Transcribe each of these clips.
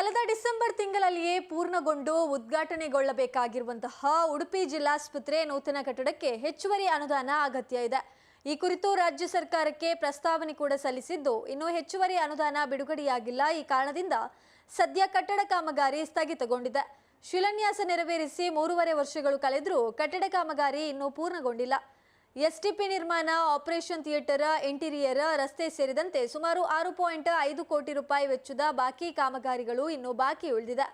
ಕಳೆದ ಡಿಸೆಂಬರ್ ತಿಂಗಳಲ್ಲಿಯೇ ಪೂರ್ಣಗೊಂಡು ಉದ್ಘಾಟನೆಗೊಳ್ಳಬೇಕಾಗಿರುವಂತಹ ಉಡುಪಿ ಜಿಲ್ಲಾಸ್ಪತ್ರೆ ನೂತನ ಕಟ್ಟಡಕ್ಕೆ ಹೆಚ್ಚುವರಿ ಅನುದಾನ ಅಗತ್ಯ ಇದೆ. ಈ ಕುರಿತು ರಾಜ್ಯ ಸರ್ಕಾರಕ್ಕೆ ಪ್ರಸ್ತಾವನೆ ಕೂಡ ಸಲ್ಲಿಸಿದ್ದು, ಇನ್ನು ಹೆಚ್ಚುವರಿ ಅನುದಾನ ಬಿಡುಗಡೆಯಾಗಿಲ್ಲ. ಈ ಕಾರಣದಿಂದ ಸದ್ಯ ಕಟ್ಟಡ ಕಾಮಗಾರಿ ಸ್ಥಗಿತಗೊಂಡಿದೆ. ಶಿಲಾನ್ಯಾಸ ನೆರವೇರಿಸಿ ಮೂರುವರೆ ವರ್ಷಗಳು ಕಳೆದರೂ ಕಟ್ಟಡ ಕಾಮಗಾರಿ ಇನ್ನೂ ಪೂರ್ಣಗೊಂಡಿಲ್ಲ. ಎಸ್ಟಿಪಿ ನಿರ್ಮಾಣ, ಆಪರೇಷನ್ ಥಿಯೇಟರ್, ಇಂಟೀರಿಯರ್, ರಸ್ತೆ ಸೇರಿದಂತೆ ಸುಮಾರು ಆರು ಪಾಯಿಂಟ್ ಐದು ಕೋಟಿ ರೂಪಾಯಿ ವೆಚ್ಚದ ಬಾಕಿ ಕಾಮಗಾರಿಗಳು ಇನ್ನೂ ಬಾಕಿ ಉಳಿದಿದೆ.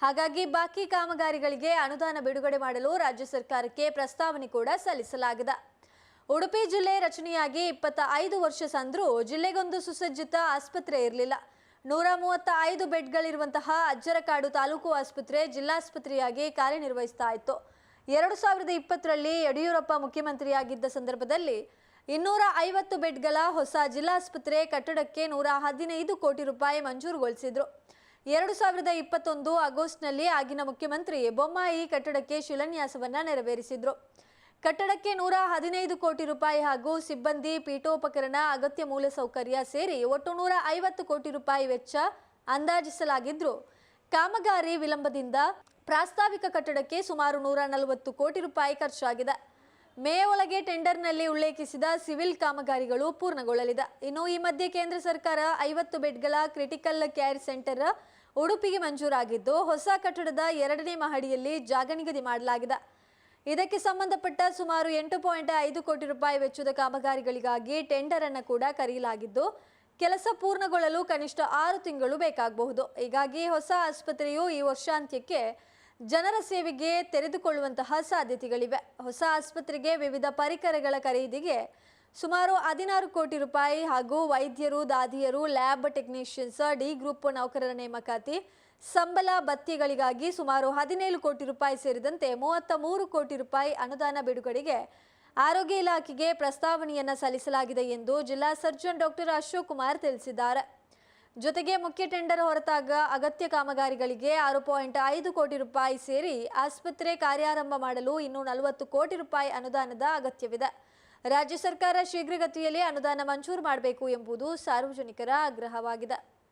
ಹಾಗಾಗಿ ಬಾಕಿ ಕಾಮಗಾರಿಗಳಿಗೆ ಅನುದಾನ ಬಿಡುಗಡೆ ಮಾಡಲು ರಾಜ್ಯ ಸರ್ಕಾರಕ್ಕೆ ಪ್ರಸ್ತಾವನೆ ಕೂಡ ಸಲ್ಲಿಸಲಾಗಿದೆ. ಉಡುಪಿ ಜಿಲ್ಲೆ ರಚನೆಯಾಗಿ ಇಪ್ಪತ್ತ ಐದು ವರ್ಷ ಸಂದ್ರೂ ಜಿಲ್ಲೆಗೊಂದು ಸುಸಜ್ಜಿತ ಆಸ್ಪತ್ರೆ ಇರಲಿಲ್ಲ. ನೂರ ಮೂವತ್ತ ಐದು ಬೆಡ್ಗಳಿರುವಂತಹ ಅಜ್ಜರಕಾಡು ತಾಲೂಕು ಆಸ್ಪತ್ರೆ ಜಿಲ್ಲಾಸ್ಪತ್ರೆಯಾಗಿ ಕಾರ್ಯನಿರ್ವಹಿಸ್ತಾ ಇತ್ತು. ಎರಡು ಸಾವಿರದ ಇಪ್ಪತ್ತರಲ್ಲಿ ಯಡಿಯೂರಪ್ಪ ಮುಖ್ಯಮಂತ್ರಿಯಾಗಿದ್ದ ಸಂದರ್ಭದಲ್ಲಿ ಇನ್ನೂರ ಐವತ್ತು ಬೆಡ್ಗಳ ಹೊಸ ಜಿಲ್ಲಾಸ್ಪತ್ರೆ ಕಟ್ಟಡಕ್ಕೆ ನೂರ ಹದಿನೈದು ಕೋಟಿ ರೂಪಾಯಿ ಮಂಜೂರುಗೊಳಿಸಿದ್ರು. ಎರಡು ಸಾವಿರದ ಇಪ್ಪತ್ತೊಂದು ಆಗಸ್ಟ್ನಲ್ಲಿ ಆಗಿನ ಮುಖ್ಯಮಂತ್ರಿ ಬೊಮ್ಮಾಯಿ ಕಟ್ಟಡಕ್ಕೆ ಶಿಲಾನ್ಯಾಸವನ್ನು ನೆರವೇರಿಸಿದ್ರು. ಕಟ್ಟಡಕ್ಕೆ ನೂರ ಹದಿನೈದು ಕೋಟಿ ರೂಪಾಯಿ ಹಾಗೂ ಸಿಬ್ಬಂದಿ ಪೀಠೋಪಕರಣ, ಅಗತ್ಯ ಮೂಲಸೌಕರ್ಯ ಸೇರಿ ಒಟ್ಟು ನೂರ ಐವತ್ತು ಕೋಟಿ ರೂಪಾಯಿ ವೆಚ್ಚ ಅಂದಾಜಿಸಲಾಗಿದ್ರು. ಕಾಮಗಾರಿ ವಿಳಂಬದಿಂದ ಪ್ರಾಸ್ತಾವಿಕ ಕಟ್ಟಡಕ್ಕೆ ಸುಮಾರು ನೂರ ನಲವತ್ತು ಕೋಟಿ ರೂಪಾಯಿ ಖರ್ಚಾಗಿದೆ. ಮೇ ಒಳಗೆ ಟೆಂಡರ್ನಲ್ಲಿ ಉಲ್ಲೇಖಿಸಿದ ಸಿವಿಲ್ ಕಾಮಗಾರಿಗಳು ಪೂರ್ಣಗೊಳ್ಳಲಿದೆ. ಇನ್ನು ಈ ಮಧ್ಯೆ ಕೇಂದ್ರ ಸರ್ಕಾರ ಐವತ್ತು ಬೆಡ್ಗಳ ಕ್ರಿಟಿಕಲ್ ಕೇರ್ ಸೆಂಟರ್ ಉಡುಪಿಗೆ ಮಂಜೂರಾಗಿದ್ದು, ಹೊಸ ಕಟ್ಟಡದ ಎರಡನೇ ಮಹಡಿಯಲ್ಲಿ ಜಾಗ ನಿಗದಿ ಮಾಡಲಾಗಿದೆ. ಇದಕ್ಕೆ ಸಂಬಂಧಪಟ್ಟ ಸುಮಾರು ಎಂಟು ಪಾಯಿಂಟ್ ಐದು ಕೋಟಿ ರೂಪಾಯಿ ವೆಚ್ಚದ ಕಾಮಗಾರಿಗಳಿಗಾಗಿ ಟೆಂಡರ್ ಅನ್ನು ಕೂಡ ಕರೆಯಲಾಗಿದ್ದು ಕೆಲಸ ಪೂರ್ಣಗೊಳ್ಳಲು ಕನಿಷ್ಠ ಆರು ತಿಂಗಳು ಬೇಕಾಗಬಹುದು. ಹೀಗಾಗಿ ಹೊಸ ಆಸ್ಪತ್ರೆಯು ಈ ವರ್ಷಾಂತ್ಯಕ್ಕೆ ಜನರ ಸೇವೆಗೆ ತೆರೆದುಕೊಳ್ಳುವಂತಹ ಸಾಧ್ಯತೆಗಳಿವೆ. ಹೊಸ ಆಸ್ಪತ್ರೆಗೆ ವಿವಿಧ ಪರಿಕರಗಳ ಖರೀದಿಗೆ ಸುಮಾರು ಹದಿನಾರು ಕೋಟಿ ರೂಪಾಯಿ ಹಾಗೂ ವೈದ್ಯರು, ದಾದಿಯರು, ಲ್ಯಾಬ್ ಟೆಕ್ನಿಷಿಯನ್ಸ್, ಡಿ ಗ್ರೂಪ್ ನೌಕರರ ನೇಮಕಾತಿ, ಸಂಬಳ ಭತ್ಯೆಗಳಿಗಾಗಿ ಸುಮಾರು ಹದಿನೇಳು ಕೋಟಿ ರೂಪಾಯಿ ಸೇರಿದಂತೆ ಮೂವತ್ತ ಮೂರು ಕೋಟಿ ರೂಪಾಯಿ ಅನುದಾನ ಬಿಡುಗಡೆಗೆ ಆರೋಗ್ಯ ಇಲಾಖೆಗೆ ಪ್ರಸ್ತಾವನೆಯನ್ನು ಸಲ್ಲಿಸಲಾಗಿದೆ ಎಂದು ಜಿಲ್ಲಾ ಸರ್ಜನ್ ಡಾಕ್ಟರ್ ಅಶೋಕ್ ಕುಮಾರ್ ತಿಳಿಸಿದ್ದಾರೆ. ಜೊತೆಗೆ ಮುಖ್ಯ ಟೆಂಡರ್ ಹೊರತಾಗ ಅಗತ್ಯ ಕಾಮಗಾರಿಗಳಿಗೆ ಆರು ಪಾಯಿಂಟ್ ಐದು ಕೋಟಿ ರೂಪಾಯಿ ಸೇರಿ ಆಸ್ಪತ್ರೆ ಕಾರ್ಯಾರಂಭ ಮಾಡಲು ಇನ್ನೂ ನಲವತ್ತು ಕೋಟಿ ರೂಪಾಯಿ ಅನುದಾನದ ಅಗತ್ಯವಿದೆ. ರಾಜ್ಯ ಸರ್ಕಾರ ಶೀಘ್ರಗತಿಯಲ್ಲಿ ಅನುದಾನ ಮಂಜೂರು ಮಾಡಬೇಕು ಎಂಬುದು ಸಾರ್ವಜನಿಕರ ಆಗ್ರಹವಾಗಿದೆ.